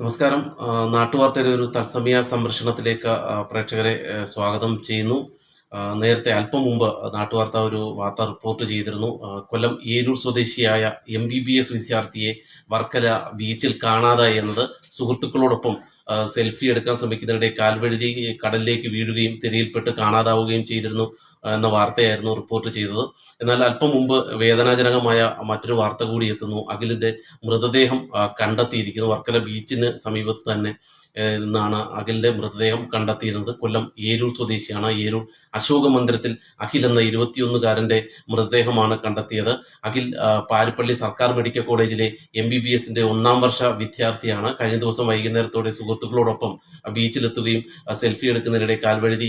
നമസ്കാരം. നാട്ടുവാർത്തയുടെ ഒരു തത്സമയ സംരക്ഷണത്തിലേക്ക് പ്രേക്ഷകരെ സ്വാഗതം ചെയ്യുന്നു. നേരത്തെ അല്പം മുമ്പ് നാട്ടുവാർത്ത ഒരു വാർത്ത റിപ്പോർട്ട് ചെയ്തിരുന്നു. കൊല്ലം ഏരൂർ സ്വദേശിയായ എം ബി ബി എസ് വിദ്യാർത്ഥിയെ വർക്കല ബീച്ചിൽ കാണാതായി എന്നത് സുഹൃത്തുക്കളോടൊപ്പം സെൽഫി എടുക്കാൻ ശ്രമിക്കുന്നതിനിടെ കാൽവഴുതി കടലിലേക്ക് വീഴുകയും തിരയിൽപ്പെട്ട് കാണാതാവുകയും ചെയ്തിരുന്നു. എന്ന വാർത്തയായിരുന്നു റിപ്പോർട്ട് ചെയ്തത്. എന്നാൽ അല്പം മുമ്പ് വേദനാജനകമായ മറ്റൊരു വാർത്ത കൂടി എത്തുന്നു. അഖിലിന്റെ മൃതദേഹം കണ്ടെത്തിയിരിക്കുന്നു. വർക്കല ബീച്ചിന് സമീപത്ത് തന്നെ നിന്നാണ് അഖിലിന്റെ മൃതദേഹം കണ്ടെത്തിയിരുന്നത്. കൊല്ലം ഏരൂർ സ്വദേശിയാണ് ഏരൂർ അശോക മന്ദിരത്തിൽ അഖിൽ എന്ന ഇരുപത്തിയൊന്നുകാരന്റെ മൃതദേഹമാണ് കണ്ടെത്തിയത്. അഖിൽ പാരിപ്പള്ളി സർക്കാർ മെഡിക്കൽ കോളേജിലെ എം ബി ബി എസിന്റെ ഒന്നാം വർഷ വിദ്യാർത്ഥിയാണ്. കഴിഞ്ഞ ദിവസം വൈകുന്നേരത്തോടെ സുഹൃത്തുക്കളോടൊപ്പം ബീച്ചിലെത്തുകയും സെൽഫി എടുക്കുന്നതിനിടെ കാൽവഴുതി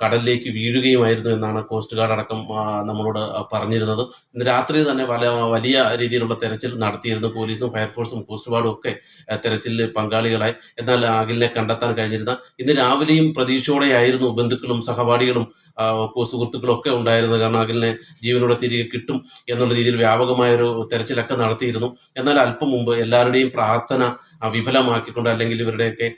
കടലിലേക്ക് വീഴുകയുമായിരുന്നു എന്നാണ് കോസ്റ്റ് ഗാർഡ് അടക്കം നമ്മളോട് പറഞ്ഞിരുന്നത്. ഇന്ന് രാത്രി തന്നെ വലിയ രീതിയിലുള്ള തെരച്ചിൽ നടത്തിയിരുന്നു. പോലീസും ഫയർഫോഴ്സും കോസ്റ്റ് ഗാർഡും ഒക്കെ തെരച്ചിലിൽ പങ്കാളികളായി. എന്നാൽ അഖിലിനെ കണ്ടെത്താൻ കഴിഞ്ഞിരുന്ന ഇന്ന് രാവിലെയും പ്രതീക്ഷയോടെയായിരുന്നു ബന്ധുക്കളും സഹപാഠികളും ആ, കോ- സുഹൃത്തുക്കളും ഒക്കെ ഉണ്ടായിരുന്നത്. കാരണം അഖിലിനെ ജീവനോടെ തിരികെ കിട്ടും എന്നുള്ള രീതിയിൽ വ്യാപകമായ ഒരു തെരച്ചിലൊക്കെ നടത്തിയിരുന്നു. എന്നാൽ അല്പം മുമ്പ് എല്ലാവരുടെയും പ്രാർത്ഥന വിഫലമാക്കിക്കൊണ്ട് അല്ലെങ്കിൽ ഇവരുടെയൊക്കെ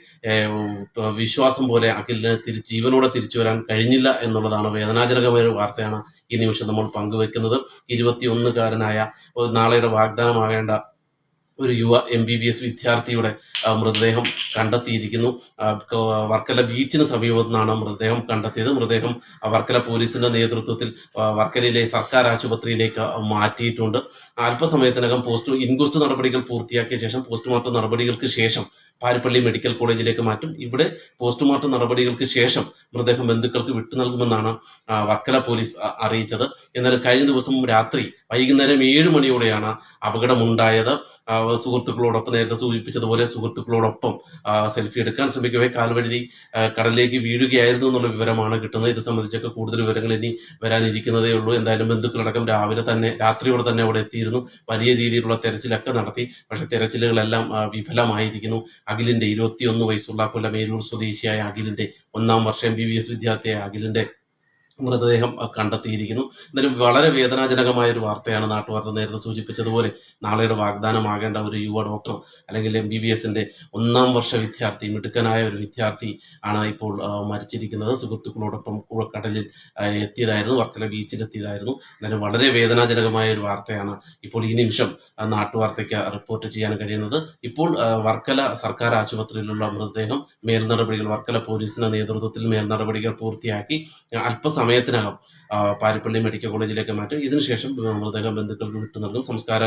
വിശ്വാസം പോലെ അഖിലിന് തിരി ജീവനോടെ തിരിച്ചു വരാൻ കഴിഞ്ഞില്ല എന്നുള്ളതാണ് വേദനാജനകമായ ഒരു വാർത്തയാണ് ഈ നിമിഷം നമ്മൾ പങ്കുവെക്കുന്നത്. ഇരുപത്തിയൊന്നുകാരനായ നാളെയുടെ വാഗ്ദാനമാകേണ്ട ഒരു യുവ എം ബി ബി എസ് വിദ്യാർത്ഥിയുടെ മൃതദേഹം കണ്ടെത്തിയിരിക്കുന്നു. വർക്കല ബീച്ചിന് സമീപത്തു നിന്നാണ് മൃതദേഹം കണ്ടെത്തിയത്. മൃതദേഹം വർക്കല പോലീസിന്റെ നേതൃത്വത്തിൽ വർക്കലയിലെ സർക്കാർ ആശുപത്രിയിലേക്ക് മാറ്റിയിട്ടുണ്ട്. അല്പസമയത്തിനകം പോസ്റ്റ് ഇൻക്വസ്റ്റ് നടപടികൾ പൂർത്തിയാക്കിയ ശേഷം പോസ്റ്റ്മോർട്ടം നടപടികൾക്ക് ശേഷം പാരിപ്പള്ളി മെഡിക്കൽ കോളേജിലേക്ക് മാറ്റും. ഇവിടെ പോസ്റ്റ്മോർട്ടം നടപടികൾക്ക് ശേഷം മൃതദേഹം ബന്ധുക്കൾക്ക് വിട്ടു നൽകുമെന്നാണ് വർക്കല പോലീസ് അറിയിച്ചത്. എന്നാൽ കഴിഞ്ഞ ദിവസം രാത്രി വൈകുന്നേരം ഏഴ് മണിയോടെയാണ് അപകടമുണ്ടായത്. സുഹൃത്തുക്കളോടൊപ്പം നേരത്തെ സൂചിപ്പിച്ചതുപോലെ സുഹൃത്തുക്കളോടൊപ്പം സെൽഫി എടുക്കാൻ ശ്രമിക്കവേ. കാൽവഴുതി കടലിലേക്ക് വീഴുകയായിരുന്നു എന്നുള്ള വിവരമാണ് കിട്ടുന്നത്. ഇത് സംബന്ധിച്ചൊക്കെ കൂടുതൽ വിവരങ്ങൾ ഇനി വരാനിരിക്കുന്നതേ ഉള്ളൂ. എന്തായാലും ബന്ധുക്കളടക്കം രാവിലെ തന്നെ രാത്രിയോടെ തന്നെ അവിടെ എത്തിയിരുന്നു. വലിയ രീതിയിലുള്ള തെരച്ചിലൊക്കെ നടത്തി. പക്ഷേ തെരച്ചിലുകളെല്ലാം വിഫലമായിരിക്കുന്നു. അഖിലിന്റെ ഇരുപത്തിയൊന്ന് വയസ്സുള്ള കൊല്ലം സ്വദേശിയായ അഖിലിന്റെ ഒന്നാം വർഷം ബി ബി എസ് വിദ്യാർത്ഥിയായ അഖിലിന്റെ മൃതദേഹം കണ്ടെത്തിയിരിക്കുന്നു. എന്തായാലും വളരെ വേദനാജനകമായ ഒരു വാർത്തയാണ് നാട്ടുവാർത്ത നേരത്തെ സൂചിപ്പിച്ചതുപോലെ നാളെയുടെ വാഗ്ദാനമാകേണ്ട ഒരു യുവ ഡോക്ടർ അല്ലെങ്കിൽ എം ബി ബി എസിന്റെ ഒന്നാം വർഷ വിദ്യാർത്ഥി മിടുക്കനായ ഒരു വിദ്യാർത്ഥി ആണ് ഇപ്പോൾ മരിച്ചിരിക്കുന്നത്. സുഹൃത്തുക്കളോടൊപ്പം കൂടെ കടലിൽ എത്തിയതായിരുന്നു വർക്കല ബീച്ചിലെത്തിയതായിരുന്നു. എന്നാലും വളരെ വേദനാജനകമായ ഒരു വാർത്തയാണ് ഇപ്പോൾ ഈ നിമിഷം നാട്ടുവാർത്തയ്ക്ക് റിപ്പോർട്ട് ചെയ്യാൻ കഴിയുന്നത്. ഇപ്പോൾ വർക്കല സർക്കാർ ആശുപത്രിയിലുള്ള മൃതദേഹം മേൽനടപടികൾ വർക്കല പോലീസിന്റെ നേതൃത്വത്തിൽ മേൽനടപടികൾ പൂർത്തിയാക്കി. അല്പസമയത്തിനകം ആ, പാരിപ്പള്ളി മെഡിക്കൽ കോളേജിലേക്ക് മാറ്റും ഇതിനുശേഷം മൃതദേഹം ബന്ധുക്കൾക്ക് വിട്ടു നൽകും. സംസ്കാര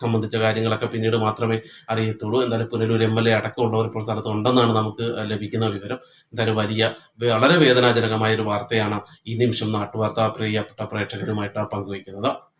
സംബന്ധിച്ച കാര്യങ്ങളൊക്കെ പിന്നീട് മാത്രമേ അറിയത്തുള്ളൂ. എന്തായാലും പുനലൂർ എം എൽ എ അടക്കമുള്ളവർ ഇപ്പോൾ സ്ഥലത്ത് ഉണ്ടെന്നാണ് നമുക്ക് ലഭിക്കുന്ന വിവരം. എന്തായാലും വലിയ വളരെ വേദനാജനകമായ ഒരു വാർത്തയാണ് ഈ നിമിഷം നാട്ടുവാർത്ത പ്രിയപ്പെട്ട പ്രേക്ഷകരുമായിട്ട് പങ്കുവയ്ക്കുന്നത്.